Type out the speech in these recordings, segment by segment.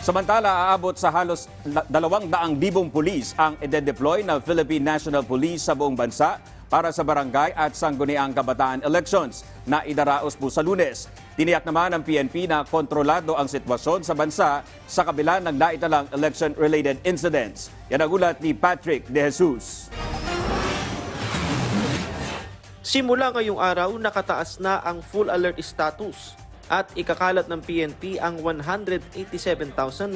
Samantala, aabot sa halos 200,000 pulis ang ide-deploy ng Philippine National Police sa buong bansa para sa barangay at sangguniang kabataan elections na idaraos po sa lunes. Tiniyak naman ng PNP na kontrolado ang sitwasyon sa bansa sa kabila ng naitalang election-related incidents. Yan ang ulat ni Patrick De Jesus. Simula ngayong araw, nakataas na ang full alert status at ikakalat ng PNP ang 187,600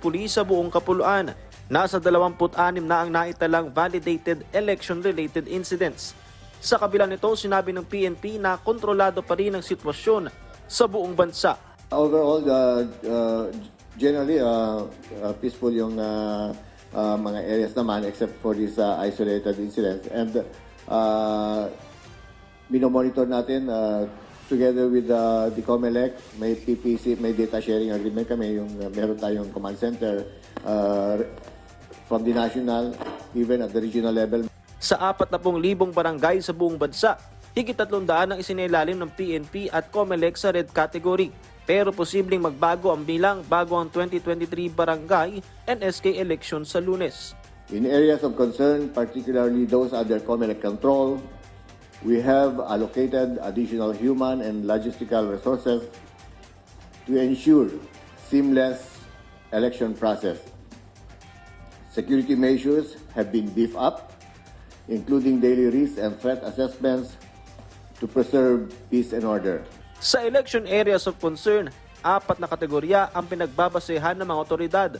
pulis sa buong kapuluan. Nasa 26 na ang naitalang validated election-related incidents. Sa kabila nito, sinabi ng PNP na kontrolado pa rin ang sitwasyon sa buong bansa. Overall, uh, uh, generally, uh, uh, peaceful yung uh, uh, mga areas naman except for these uh, isolated incidents. And uh, minomonitor natin uh, together with uh, the COMELEC, may PPC, may data sharing agreement kami, yung uh, meron tayong command center uh, from the national, even at the regional level. Sa 40,000 barangay sa buong bansa, higit 300 ang isinailalim ng PNP at COMELEC sa red category. Pero posibleng magbago ang bilang bago ang 2023 barangay and SK election sa lunes. In areas of concern, particularly those under COMELEC control, we have allocated additional human and logistical resources to ensure seamless election process. Security measures have been beefed up, including daily risk and threat assessments to preserve peace and order. Sa election areas of concern, apat na kategorya ang pinagbabasehan ng mga otoridad.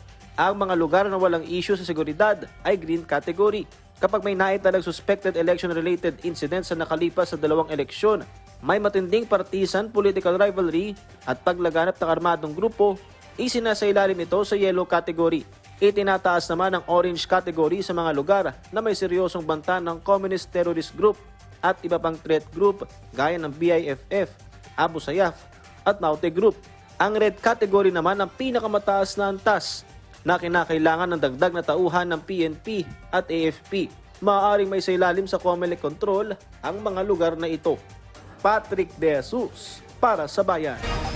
Ang mga lugar na walang issue sa seguridad ay green category. Kapag may naitalang suspected election-related incidents sa nakalipas sa dalawang eleksyon, may matinding partisan political rivalry at paglaganap ng armadong grupo, isinasailalim ito sa yellow category. Itinataas naman ang orange category sa mga lugar na may seryosong banta ng communist terrorist group at iba pang threat group gaya ng BIFF, Abu Sayyaf at Maute Group. Ang red category naman ang pinakamataas na antas na kinakailangan ng dagdag na tauhan ng PNP at AFP. Maaaring may sailalim sa COMELEC control ang mga lugar na ito. Patrick De Jesus para sa Bayan.